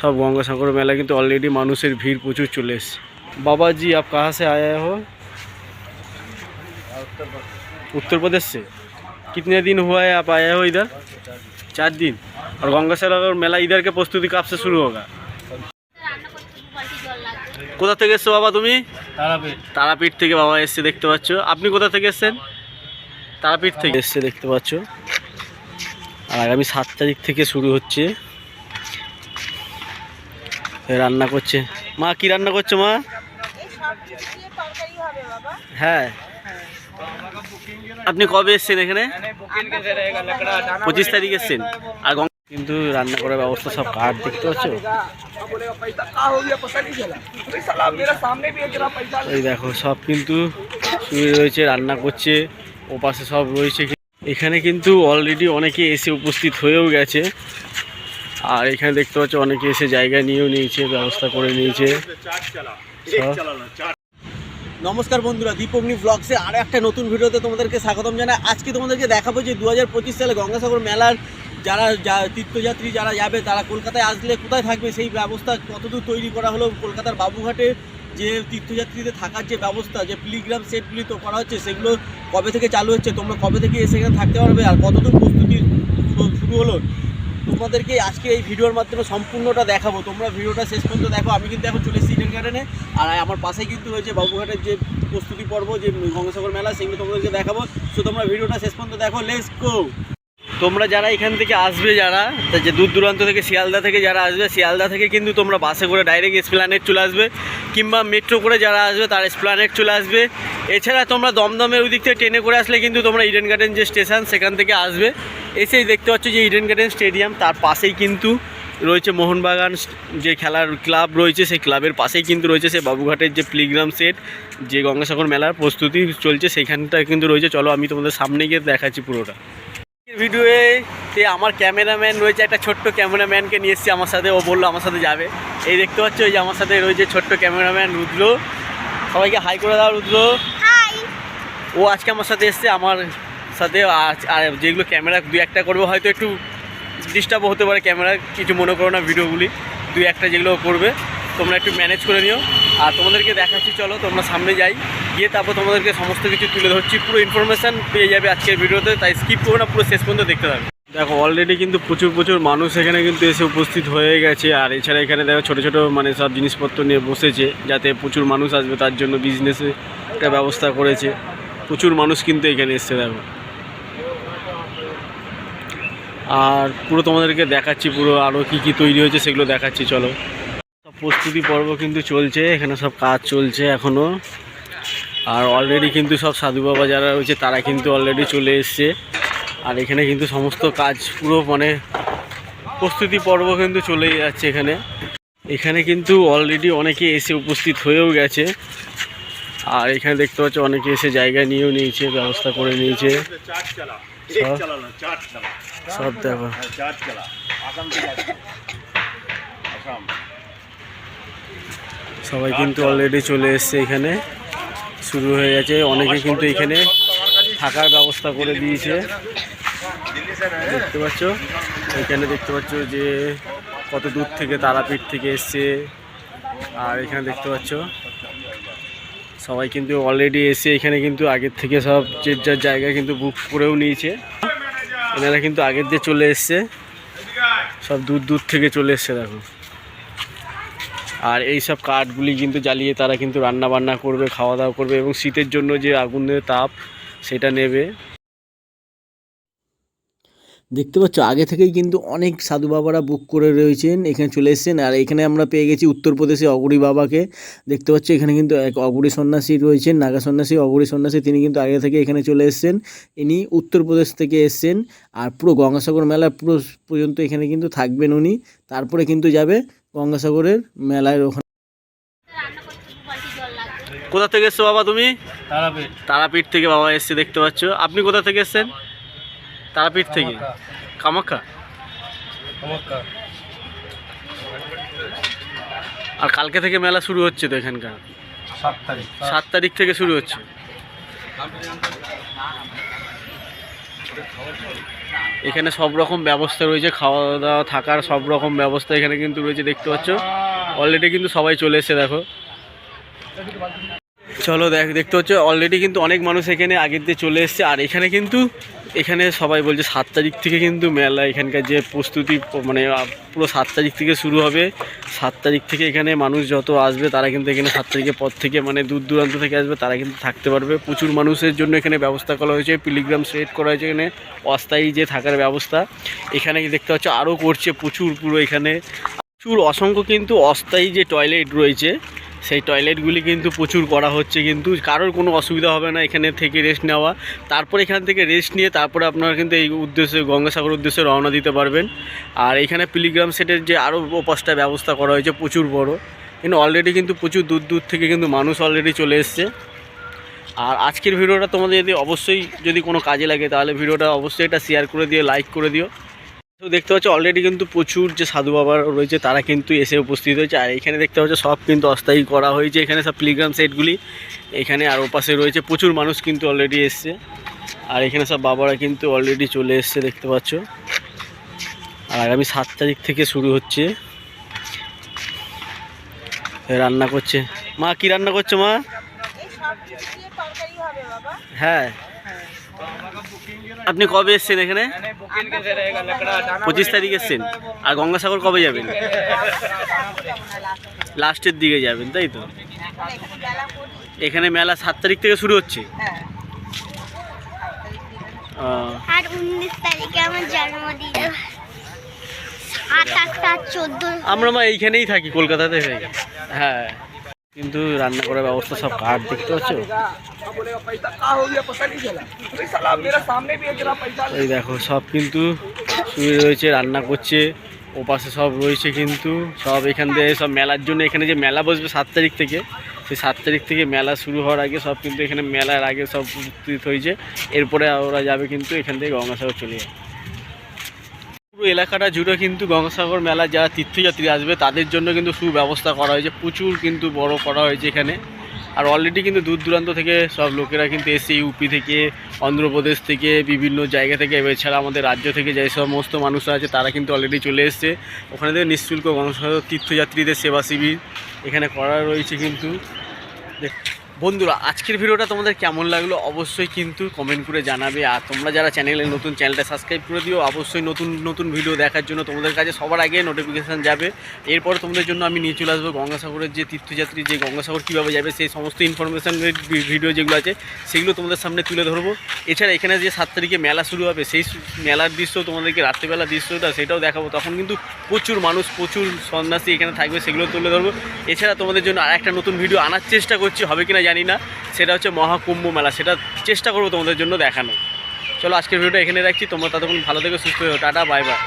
সব গঙ্গাসাগর মেলা কিন্তু অলরেডি মানুষের ভিড় প্রচুর চলে এসছে। বাবাজি আপ কাহা সে আয়া হো? উত্তরপ্রদেশে। प्रदेश দিন कितने दिन আপ আয় आप आए हो इधर चार दिन और गंगा सागर मेला इधर শুরু प्रस्तुति কোথা থেকে এসছো বাবা তুমি? তারাপীঠ। তারাপীঠ থেকে বাবা এসছে দেখতে পাচ্ছ। আপনি কোথা থেকে এসছেন? তারাপীঠ থেকে এসছে দেখতে পাচ্ছ। আর আগামী সাত তারিখ থেকে শুরু হচ্ছে রান্না করছে। মা কি রান্না করছ মা? হ্যাঁ। আপনি কবে এসছেন এখানে? পঁচিশ তারিখ এসছেন। আর কিন্তু রান্না করার ব্যবস্থা সব কাঠ দেখতে পাচ্ছ? এই দেখো সব কিন্তু শুয়ে রয়েছে রান্না করছে ও পাশে সব রয়েছে। এখানে কিন্তু অলরেডি অনেকে এসে উপস্থিত হয়েও গেছে। আর এখানে দেখতে পাচ্ছ অনেকে এসে জায়গা নিয়েও নিয়েছে, ব্যবস্থা করে নিয়েছে। নমস্কার বন্ধুরা দীপগ্নি ব্লগসে আরও একটা নতুন ভিডিওতে তোমাদেরকে স্বাগতম জানাই। আজকে তোমাদেরকে দেখাবো যে দু হাজার পঁচিশ সালে গঙ্গাসাগর মেলার যারা তীর্থযাত্রী যারা যাবে, তারা কলকাতায় আসলে কোথায় থাকবে? সেই ব্যবস্থা কতদূর তৈরি করা হলো? কলকাতার বাবুঘাটে যে তীর্থযাত্রীদের থাকার যে ব্যবস্থা, যে প্লিগ্রাম সেটগুলি তো করা হচ্ছে, সেগুলো কবে থেকে চালু হচ্ছে? তোমরা কবে থেকে এসে এখানে থাকতে পারবে? আর কতদূর প্রস্তুতি শুরু হলো? তোমাদেরকে আজকে এই ভিডিওর মাধ্যমে সম্পূর্ণটা দেখাবো। তোমরা ভিডিওটা শেষ পর্যন্ত দেখো, আমি কিন্তু এখন চলে এসেছি ইডেন গার্ডেনে আর আমার পাশেই কিন্তু হয়েছে বাবুঘাটের যে প্রস্তুতি পর্ব, যে গঙ্গাসাগর মেলা, সেগুলো তোমাদেরকে দেখাবো। তো তোমরা ভিডিওটা শেষ পর্যন্ত দেখো লেটস গো তোমরা যারা এখান থেকে আসবে, যারা যে দূর দূরান্ত থেকে শিয়ালদা থেকে যারা আসবে, শিয়ালদা থেকে কিন্তু তোমরা বাসে করে ডাইরেক্ট এসপ্লানেট চলে আসবে, কিংবা মেট্রো করে যারা আসবে, তার এসপ্লানেট চলে আসবে। এছাড়া তোমরা দমদমের ওই দিক থেকে ট্রেনে করে আসলে কিন্তু তোমরা ইডেন গার্ডেন যে স্টেশন সেখান থেকে আসবে। এসেই দেখতে পাচ্ছ যে ইডেন গার্ডেন স্টেডিয়াম তার পাশেই কিন্তু রয়েছে মোহনবাগান যে খেলার ক্লাব রয়েছে সেই ক্লাবের পাশেই কিন্তু রয়েছে সেই বাবুঘাটের যে প্লিগ্রাম সেট যে গঙ্গাসাগর মেলার প্রস্তুতি চলছে সেইখানটা কিন্তু রয়েছে। চলো আমি তোমাদের সামনে গিয়ে দেখাচ্ছি পুরোটা। ভিডিওয়ে তে আমার ক্যামেরাম্যান রয়েছে একটা ছোট্ট ক্যামেরাম্যানকে নিয়ে এসেছি আমার সাথে। ও বলল আমার সাথে যাবে। এই দেখতে পাচ্ছ ওই যে আমার সাথে রয়েছে ছোট্ট ক্যামেরাম্যান রুদ্র। সবাইকে হাই করে দাও রুদ্র। ও আজকে আমার সাথে এসছে আমার সাথে আর যেগুলো ক্যামেরা দু একটা করবে, হয়তো একটু ডিস্টার্বও হতে পারে ক্যামেরা, কিছু মনে করো না ভিডিওগুলি, দুই একটা যেগুলো করবে, তোমরা একটু ম্যানেজ করে নিও। আর তোমাদেরকে দেখাচ্ছি, চলো, তোমরা সামনে যাই, গিয়ে তারপর তোমাদেরকে সমস্ত কিছু তুলে ধরছি, পুরো ইনফরমেশান পেয়ে যাবে আজকের ভিডিওতে, তাই স্কিপ করো না, পুরো শেষ পর্যন্ত দেখতে থাকবে দেখো অলরেডি কিন্তু প্রচুর প্রচুর মানুষ এখানে কিন্তু এসে উপস্থিত হয়ে গেছে, আর এছাড়া এখানে দেখো ছোটো ছোটো মানে সব জিনিসপত্র নিয়ে বসেছে, যাতে প্রচুর মানুষ আসবে, তার জন্য বিজনেসে একটা ব্যবস্থা করেছে। প্রচুর মানুষ কিন্তু এখানে এসছে, দেখো। আর পুরো তোমাদেরকে দেখাচ্ছি, পুরো আরও কী কী তৈরি হয়েছে সেগুলো দেখাচ্ছি, চলো। সব প্রস্তুতি পর্ব কিন্তু চলছে, এখানে সব কাজ চলছে এখনও আর অলরেডি কিন্তু সব সাধু বাবা যারা রয়েছে, তারা কিন্তু অলরেডি চলে এসছে। আর এখানে কিন্তু সমস্ত কাজ পুরো মানে প্রস্তুতি পর্ব কিন্তু চলেই যাচ্ছে এখানে। এখানে কিন্তু অলরেডি অনেকে এসে উপস্থিত হয়েও গেছে। আর এখানে দেখতে পাচ্ছ, অনেকে এসে জায়গা নিয়েও নিয়েছে, ব্যবস্থা করে নিয়েছে। সব সব দেখো। সবাই কিন্তু অলরেডি চলে এসছে এখানে। শুরু হয়ে গেছে। অনেকে কিন্তু এখানে থাকার ব্যবস্থা করে দিয়েছে। দেখতে পাচ্ছ? এখানে দেখতে পাচ্ছ যে কত দূর থেকে তারাপীঠ থেকে এসছে। আর এখানে দেখতে পাচ্ছ সবাই কিন্তু অলরেডি এসে এখানে কিন্তু আগের থেকে সব যে যার জায়গা কিন্তু বুক করেও নিয়েছে। এনারা কিন্তু আগের দিয়ে চলে এসছে। সব দূর দূর থেকে চলে এসছে, দেখো। আর এই সব কাঠগুলি কিন্তু জ্বালিয়ে তারা কিন্তু রান্না বান্না করবে, খাওয়া দাওয়া করবে এবং শীতের জন্য যে আগুনের তাপ, সেটা নেবে। দেখতে পাচ্ছ আগে থেকেই কিন্তু অনেক সাধু বাবারা বুক করে রয়েছেন এখানে চলে এসেছেন। আর এখানে আমরা পেয়ে গেছি উত্তরপ্রদেশে অগুরি বাবাকে। দেখতে পাচ্ছ এখানে কিন্তু এক অগুরি সন্ন্যাসী রয়েছেন নাগা সন্ন্যাসী অগুরি সন্ন্যাসী তিনি কিন্তু আগে থেকে এখানে চলে এসেছেন। ইনি উত্তরপ্রদেশ থেকে এসেছেন আর পুরো গঙ্গাসাগর মেলা পুরো পর্যন্ত এখানে কিন্তু থাকবেন উনি। তারপরে কিন্তু যাবে গঙ্গাসাগরের মেলায় ওখানে। কোথা থেকে এসছো বাবা তুমি? তারাপীঠ। তারাপীঠ থেকে বাবা এসছে দেখতে পাচ্ছ। আপনি কোথা থেকে এসছেন? তারাপীঠ থেকে? কামাখ্যা। আর কালকে থেকে মেলা শুরু হচ্ছে তো এখানকার? সাত তারিখ। সাত তারিখ থেকে শুরু হচ্ছে। এখানে সব রকম ব্যবস্থা রয়েছে খাওয়া দাওয়া থাকার সব রকম ব্যবস্থা এখানে কিন্তু রয়েছে দেখতে পাচ্ছ? অলরেডি কিন্তু সবাই চলে এসেছে দেখো। চলো দেখ দেখতে হচ্ছে অলরেডি কিন্তু অনেক মানুষ এখানে আগের দিয়ে চলে এসছে আর এখানে কিন্তু এখানে সবাই বলছে সাত তারিখ থেকে কিন্তু মেলা, এখানকার যে প্রস্তুতি মানে পুরো সাত তারিখ থেকে শুরু হবে। সাত তারিখ থেকে এখানে মানুষ যত আসবে, তারা কিন্তু এখানে সাত তারিখের পর থেকে মানে দূর দূরান্ত থেকে আসবে, তারা কিন্তু থাকতে পারবে। প্রচুর মানুষের জন্য এখানে ব্যবস্থা করা হয়েছে, পিলিগ্রাম সেট করা হয়েছে এখানে, অস্থায়ী যে থাকার ব্যবস্থা। এখানে দেখতে পাচ্ছ আরও করছে প্রচুর পুরো এখানে। প্রচুর অসংখ্য কিন্তু অস্থায়ী যে টয়লেট রয়েছে সেই টয়লেটগুলি কিন্তু প্রচুর করা হচ্ছে কিন্তু, কারোর কোনো অসুবিধা হবে না এখানে থেকে রেস্ট নেওয়া। তারপর এখান থেকে রেস্ট নিয়ে তারপরে আপনারা কিন্তু এই উদ্দেশ্যে, গঙ্গাসাগর উদ্দেশ্যে রওনা দিতে পারবেন। আর এখানে পিলিগ্রাম সেটের যে আরও ওপাশটা ব্যবস্থা করা হয়েছে, প্রচুর বড়। কিন্তু অলরেডি কিন্তু প্রচুর দূর দূর থেকে কিন্তু মানুষ অলরেডি চলে এসছে। আর আজকের ভিডিওটা তোমাদের যদি অবশ্যই যদি কোনো কাজে লাগে, তাহলে ভিডিওটা অবশ্যই এটা শেয়ার করে দিও লাইক করে দিও। তো দেখতে পাচ্ছ অলরেডি কিন্তু প্রচুর যে সাধু বাবা রয়েছে তারা কিন্তু এসে উপস্থিত হয়েছে। আর এখানে দেখতে পাচ্ছ সব কিন্তু অস্থায়ী করা হয়েছে। এখানে সব প্লিগ্রাম সেটগুলি এখানে আর ওপাশে রয়েছে। প্রচুর মানুষ কিন্তু অলরেডি এসছে। আর এখানে সব বাবারা কিন্তু অলরেডি চলে এসছে দেখতে পাচ্ছ। আর আগামী সাত তারিখ থেকে শুরু হচ্ছে। রান্না করছে। মা কি রান্না করছ মা? হ্যাঁ। আপনি কবে এসছেন এখানে? পঁচিশ তারিখ এসছেন। আর গঙ্গাসাগর কবে যাবেন? লাস্টের দিকে যাবেন তাই তো? এখানে মেলা সাত তারিখ থেকে শুরু হচ্ছে। আর উনিশ তারিখে আমার জন্মদিন। সাত আটটা চোদ্দ। আমরা মা এইখানেই থাকি কলকাতাতে হ্যাঁ। কিন্তু রান্না করার ব্যবস্থা সব কাঠ দেখতে পাচ্ছ এই দেখো, সব কিন্তু শুয়ে রয়েছে, রান্না করছে, ওপাশে সব রয়েছে কিন্তু সব এখান থেকে সব মেলার জন্য এখানে যে মেলা বসবে সাত তারিখ থেকে, সেই সাত তারিখ থেকে মেলা শুরু হওয়ার আগে সব কিন্তু এখানে মেলার আগে সব উপস্থিত হয়েছে। এরপরে ওরা যাবে কিন্তু এখান থেকে গঙ্গাসাগর চলে যাবে। এলাকাটা জুড়ে কিন্তু গঙ্গাসাগর মেলা যারা তীর্থযাত্রী আসবে, তাদের জন্য কিন্তু সুব্যবস্থা করা হয়েছে। প্রচুর কিন্তু বড় করা হয়েছে এখানে। আর অলরেডি কিন্তু দূর দূরান্ত থেকে সব লোকেরা কিন্তু এসে ইউপি থেকে, অন্ধ্রপ্রদেশ থেকে, বিভিন্ন জায়গা থেকে এছাড়া আমাদের রাজ্য থেকে যে সমস্ত মানুষরা আছে, তারা কিন্তু অলরেডি চলে এসছে। ওখানে থেকে নিঃশুল্ক গঙ্গাসাগর তীর্থযাত্রীদের সেবা শিবির এখানে করা রয়েছে কিন্তু। দেখ- বন্ধুরা, আজকের ভিডিওটা তোমাদের কেমন লাগল অবশ্যই কিন্তু কমেন্ট করে জানাবে। আর তোমরা যারা চ্যানেলে নতুন চ্যানেলটা সাবস্ক্রাইব করে দিও, অবশ্যই নতুন নতুন ভিডিও দেখার জন্য তোমাদের কাছে সবার আগে নোটিফিকেশান যাবে। এরপর তোমাদের জন্য আমি নিয়ে চলে আসব গঙ্গাসাগরের যে তীর্থযাত্রী, যে গঙ্গাসাগর কীভাবে যাবে, সেই সমস্ত ইনফরমেশানের ভিডিও যেগুলো আছে, সেগুলো তোমাদের সামনে তুলে ধরবো। এছাড়া এখানে যে সাত তারিখে মেলা শুরু হবে, সেই মেলার দৃশ্য তোমাদেরকে রাত্রিবেলা দৃশ্যটা সেটাও দেখাবো। তখন কিন্তু প্রচুর মানুষ, প্রচুর সন্ন্যাসী এখানে থাকবে, সেগুলো তুলে ধরবো। এছাড়া তোমাদের জন্য আর একটা নতুন ভিডিও আনার চেষ্টা করছি, হবে কিনা জানি না, সেটা হচ্ছে মহাকুম্ভ মেলা, সেটা চেষ্টা করব তোমাদের জন্য দেখানো চলো আজকের ভিডিওটা এখানে রাখছি, তোমরা ততক্ষণ ভালো থেকে, সুস্থ হয়ে টাটা বাই বাই